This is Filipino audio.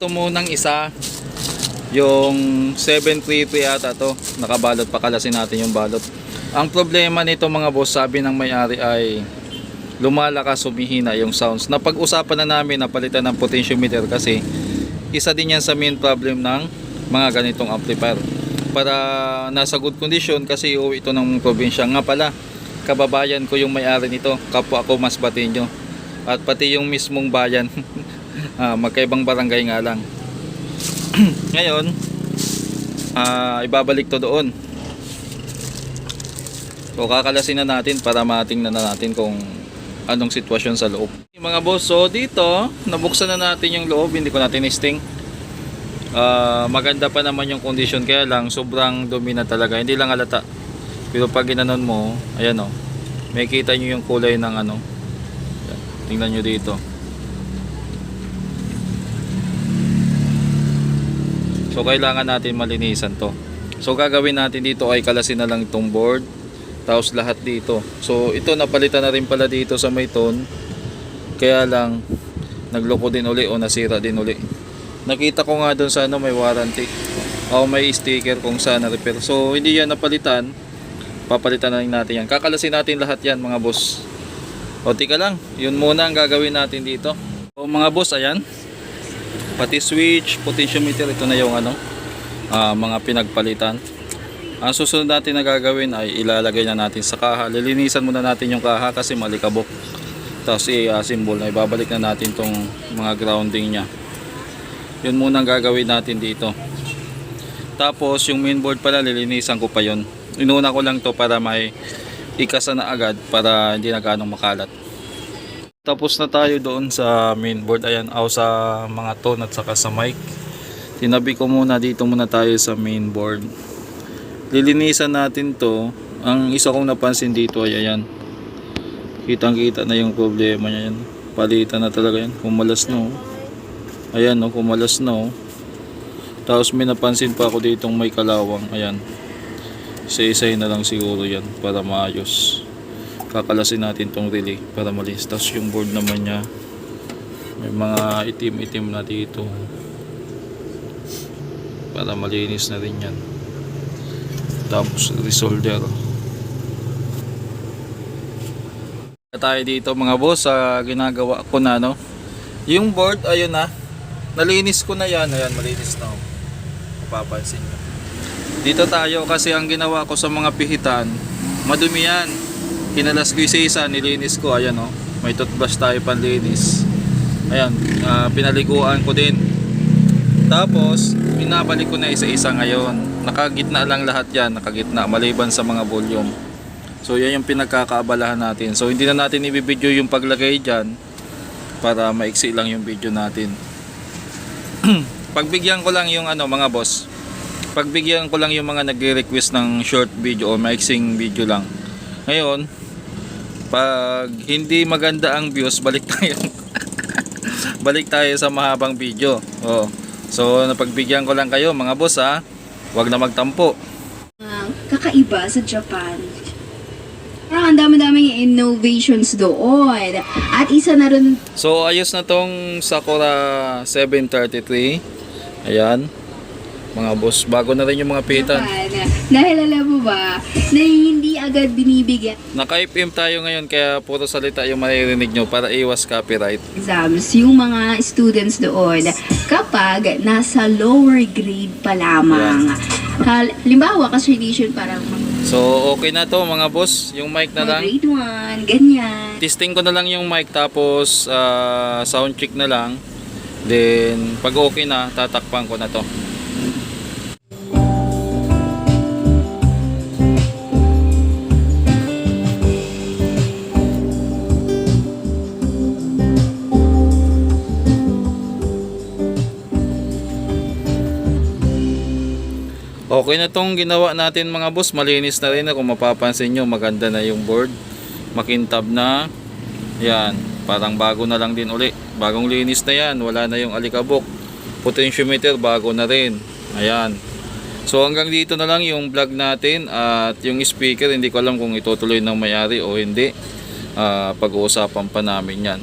Ito munang isa, yung 733 ata to, nakabalot pa kalasin natin yung balot. Ang problema nito mga boss, sabi ng may-ari ay lumalakas, humihina yung sounds. Napag-usapan na namin na palitan ng potentiometer kasi isa din yan sa main problem ng mga ganitong amplifier. Para nasa good condition kasi iuwi ito ng probinsya. Nga pala, kababayan ko yung may-ari nito, kapwa ko mas batinyo. At pati yung mismong bayan, ah, magkaibang barangay nga lang. Ngayon, ah, ibabalik to doon. So kakalasin na natin para matingnan na natin kung anong sitwasyon sa loob. Mga boss, so dito, nabuksan na natin yung loob, hindi ko natin testing. Ah, maganda pa naman yung condition kaya lang sobrang dumi na talaga, hindi lang halata. Pero pag ginanon mo, ayan o, may kita nyo yung kulay ng ano. Tingnan nyo dito. So kailangan natin malinisan to. So gagawin natin dito ay kalasin na lang itong board. Tapos lahat dito. So ito napalitan na rin pala dito sa may tone. Kaya lang nagloko din uli o nasira din uli. Nakita ko nga doon sa ano may warranty. O may sticker kung saan na-repair. So hindi yan napalitan. Papalitan na rin natin yan. Kakalasin natin lahat yan mga boss. O tika lang. Yun muna ang gagawin natin dito. O mga boss ayan pati switch, potentiometer, ito na yung ano, ah, mga pinagpalitan. Ang susunod natin na gagawin ay ilalagay na natin sa kaha. Lilinisan muna natin yung kaha kasi malikabok. Tapos i-assemble na ibabalik na natin tong mga grounding niya. Yun muna ang gagawin natin dito. Tapos yung mainboard pala lilinisan ko pa yon. Inuna ko lang to para may ikasa na agad para hindi na ganong makalat. Tapos na tayo doon sa mainboard ayan aw sa mga tone at saka sa mic. Tinabi ko muna dito muna tayo sa mainboard. Lilinisan natin to. Ang isa kong napansin dito ay ayan. Kitang kita na yung problema niya yan. Palitan na talaga yan. Kumalas na oh. Ayan oh, kumalas na oh. Tapos may napansin pa ako ditong may kalawang. Ayan. Isa-isay na lang siguro yan para maayos kakalasin natin tong relay para malinis tapos yung board naman niya may mga itim-itim na dito. Para malinis na rin yan. Tapos resolder. Tayo dito mga boss sa ginagawa ko na no? Yung board ayun na nalinis ko na yan. Ayan malinis na oh. mapapansin nyo dito tayo kasi ang ginawa ko sa mga pihitan madumi yan kinalas ko yung isa nilinis ko. Ayan o may toothbrush tayo panlinis. Ayan ah, pinaliguan ko din. Tapos binabalik ko na isa-isa ngayon. Nakagitna lang lahat yan. Nakagitna maliban sa mga volume. So yan yung pinagkakaabalahan natin. So hindi na natin ibibideo yung paglagay dyan para maiksi lang yung video natin. Pagbigyan ko lang yung ano mga boss. Pagbigyan ko lang yung mga nagre-request ng short video o maiksing video lang ngayon pag hindi maganda ang views balik tayo balik tayo sa mahabang video oh. so napagbigyan ko lang kayo mga boss ha wag na magtampo Ah, kakaiba sa Japan. Parang ang dami-daming innovations doon. At isa na rin so ayos na tong Sakura 733 ayan mga boss bago na rin yung mga pitan. Dahil alam mo ba, na hindi agad binibigyan. naka-FM tayo ngayon kaya puro salita yung maririnig nyo para iwas copyright. Exams yung mga students doon kapag nasa lower grade pa lamang. Halimbawa, kasi parang mga so okay na to mga boss yung mic na lang. Grade 1, ganyan. testing ko na lang yung mic tapos ah, sound check na lang. Then pag okay na tatakpan ko na to Okay na tong ginawa natin mga boss. Malinis na rin na kung mapapansin nyo. Maganda na yung board. Makintab na. Yan. Parang bago na lang din uli. Bagong linis na yan. Wala na yung alikabok. Potentiometer bago na rin. Ayan. So hanggang dito na lang yung vlog natin. At yung speaker hindi ko alam kung itutuloy ng mayari o hindi. Ah, pag-uusapan pa namin yan.